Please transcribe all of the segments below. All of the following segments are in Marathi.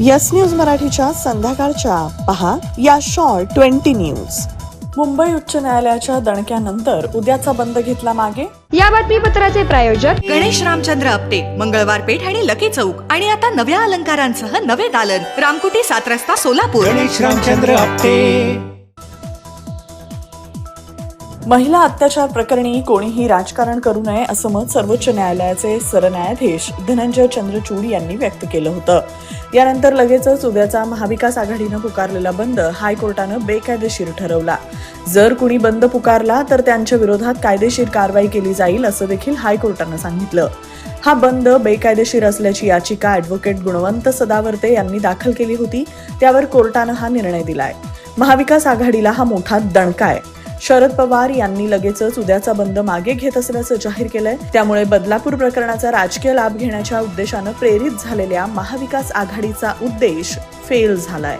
यस न्यूज मराठीच्या संध्याकाळच्या. पहा या शॉर्ट ट्वेंटी न्यूज. मुंबई उच्च न्यायालयाच्या दणक्यानंतर उद्याचा बंद घेतला मागे? या बातमीपत्राचे प्रायोजक गणेश रामचंद्र आपटे मंगळवार पेठ आणि लकी चौक. आणि आता नव्या अलंकारांसह नवे दालन. रामकुटी सात रस्ता सोलापूर. गणेश रामचंद्र आपटे. महिला अत्याचार प्रकरणी कोणीही राजकारण करू नये असं मत सर्वोच्च न्यायालयाचे सरन्यायाधीश धनंजय चंद्रचूड यांनी व्यक्त केलं होतं. यानंतर लगेचच उद्याचा महाविकास आघाडीनं पुकारलेला बंद हायकोर्टानं बेकायदेशीर ठरवला. जर कुणी बंद पुकारला तर त्यांच्या विरोधात कायदेशीर कारवाई केली जाईल असं देखील हायकोर्टानं सांगितलं. हा बंद बेकायदेशीर असल्याची याचिका ॲडव्होकेट गुणवंत सदावर्ते यांनी दाखल केली होती त्यावर कोर्टानं हा निर्णय दिलाय. महाविकास आघाडीला हा मोठा दणका आहे. शरद पवार यांनी लगेचच उद्याचा बंद मागे घेत असल्याचं जाहीर केलंय. त्यामुळे बदलापूर प्रकरणाचा राजकीय लाभ घेण्याच्या उद्देशानं प्रेरित झालेल्या महाविकास आघाडीचा उद्देश फेल झालाय.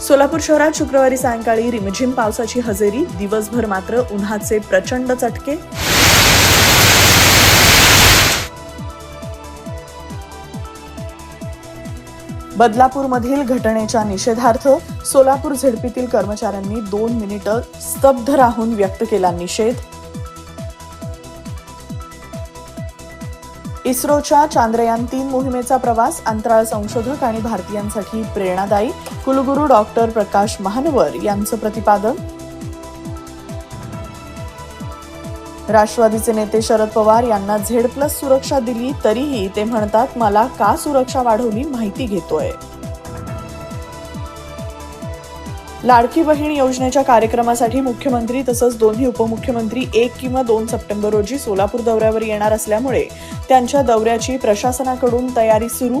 सोलापूर शहरात शुक्रवारी सायंकाळी रिमझिम पावसाची हजेरी दिवसभर मात्र उन्हाचे प्रचंड चटके. बदलापूरमधील घटनेच्या निषेधार्थ सोलापूर झेडपीतील कर्मचाऱ्यांनी दोन मिनिटं स्तब्ध राहून व्यक्त केला निषेध. इस्रोच्या चांद्रयान तीन मोहिमेचा प्रवास अंतराळ संशोधक आणि भारतीयांसाठी प्रेरणादायी. कुलगुरू डॉक्टर प्रकाश महानवर यांचं प्रतिपादन. राष्ट्रवादीचे नेते शरद पवार यांना झेड प्लस सुरक्षा दिली तरीही ते म्हणतात मला का सुरक्षा वाढवली माहिती घेतोय. लाडकी बहीण योजनेच्या कार्यक्रमासाठी मुख्यमंत्री तसंच दोन्ही उपमुख्यमंत्री एक किंवा दोन सप्टेंबर रोजी सोलापूर दौऱ्यावर येणार असल्यामुळे त्यांच्या दौऱ्याची प्रशासनाकडून तयारी सुरू.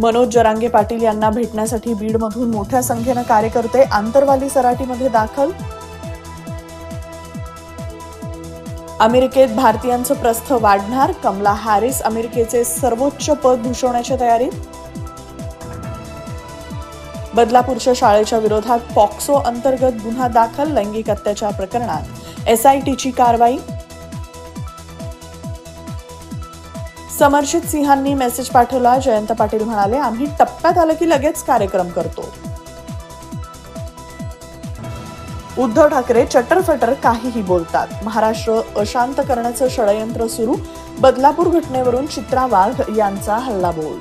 मनोज जरांगे पाटील यांना भेटण्यासाठी बीडमधून मोठ्या संख्येनं कार्यकर्ते आंतरवाली सराटीमध्ये दाखल. अमेरिकेत भारतीयांचं प्रस्थ वाढणार. कमला हॅरिस अमेरिकेचे सर्वोच्च पद भूषवण्याच्या तयारीत. बदलापूरच्या शाळेच्या विरोधात पॉक्सो अंतर्गत गुन्हा दाखल लैंगिक अत्याचार प्रकरणात. एसआयटीची कारवाई. समर्जित सिंहांनी मेसेज पाठवला. जयंत पाटील म्हणाले आम्ही टप्प्यात आलं की लगेच कार्यक्रम करतो. उद्धव ठाकरे चटरफटर काहीही बोलतात. महाराष्ट्र अशांत करण्याचं षडयंत्र सुरू. बदलापूर घटनेवरून चित्रा वाघ यांचा हल्ला बोल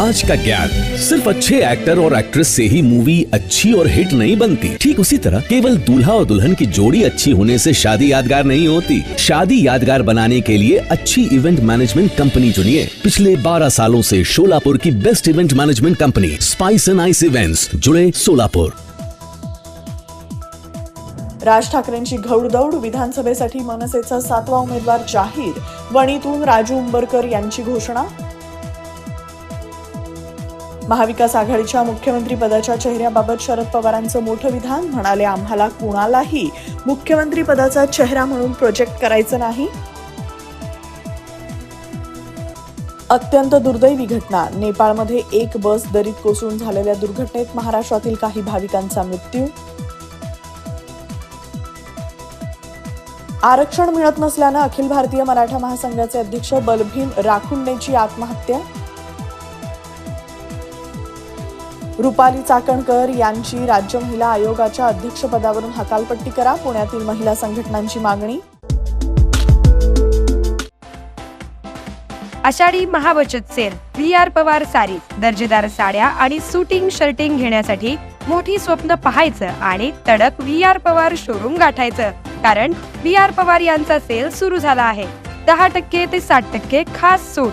आज का ज्ञान सिर्फ़ अच्छे एक्टर और एक्ट्रेस से ही मूवी अच्छी और हिट नहीं बनती। ठीक उसी तरह केवल दूल्हा और दुल्हन की जोड़ी अच्छी होने से शादी यादगार नहीं होती। शादी यादगार बनाने के लिए अच्छी इवेंट मैनेजमेंट कंपनी चुनिए। पिछले 12 सालों से शोलापुर की best event management company spice and ice events जुड़े सोलापुर राज ठाकरेंची घौडदौड विधानसभेसाठी मनसेचा सातवा उमेदवार जाहीर, वणीतून राजू उंबरकर यांची घोषणा महाविकास आघाडीच्या मुख्यमंत्रीपदाच्या चेहऱ्याबाबत शरद पवारांचं मोठं विधान म्हणाले आम्हाला कुणालाही मुख्यमंत्रीपदाचा चेहरा म्हणून प्रोजेक्ट करायचं नाही. अत्यंत दुर्दैवी घटना. नेपाळमध्ये एक बस दरीत कोसळून झालेल्या दुर्घटनेत महाराष्ट्रातील काही भाविकांचा मृत्यू. आरक्षण मिळत नसल्यानं अखिल भारतीय मराठा महासंघाचे अध्यक्ष बलभीम राखुंडेची आत्महत्या. रुपाली चाकणकर यांची राज्य महिला आयोगाच्या अध्यक्षपदावरून हकालपट्टी करा. पुण्यातील महिला संघटनांची मागणी. Ashadhi महाबचत sale V R Pawar sari दर्जेदार साड्या आणि सुटिंग शर्टिंग घेण्यासाठी मोठी स्वप्न पाहायचं आणि तडक व्ही आर पवार शोरूम गाठायचं. कारण व्ही आर पवार यांचा सेल सुरू झाला आहे. दहा टक्के ते साठ टक्के खास सूट.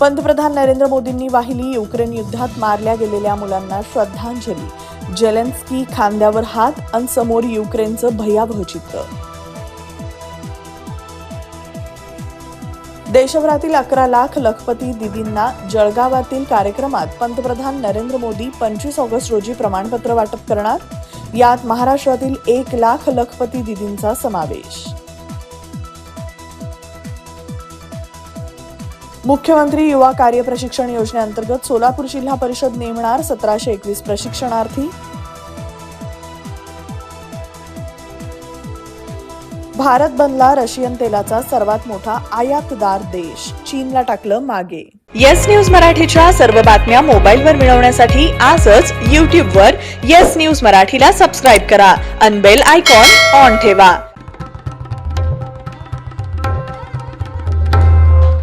पंतप्रधान नरेंद्र मोदींनी वाहिली युक्रेन युद्धात मारल्या गेलेल्या मुलांना श्रद्धांजली. जेलेन्स्की खांद्यावर हात अन समोर युक्रेनचं भयावह चित्र. देशभरातील अकरा लाख लखपती दिदींना जळगावातील कार्यक्रमात पंतप्रधान नरेंद्र मोदी पंचवीस ऑगस्ट रोजी प्रमाणपत्र वाटप करणार. यात महाराष्ट्रातील एक लाख लखपती दिदींचा समावेश. मुख्यमंत्री युवा कार्य प्रशिक्षण योजनेअंतर्गत सोलापूर जिल्हा परिषद नेमणार सतराशे एकवीस प्रशिक्षणार्थी. भारत बनला रशियन तेलाचा सर्वात मोठा आयातदार देश. चीनला टाकलं मागे. येस न्यूज मराठीच्या सर्व बातम्या मोबाईलवर मिळवण्यासाठी आजच यूट्यूबवर येस न्यूज मराठीला सबस्क्राईब करा. अनबेल आयकॉन ऑन ठेवा.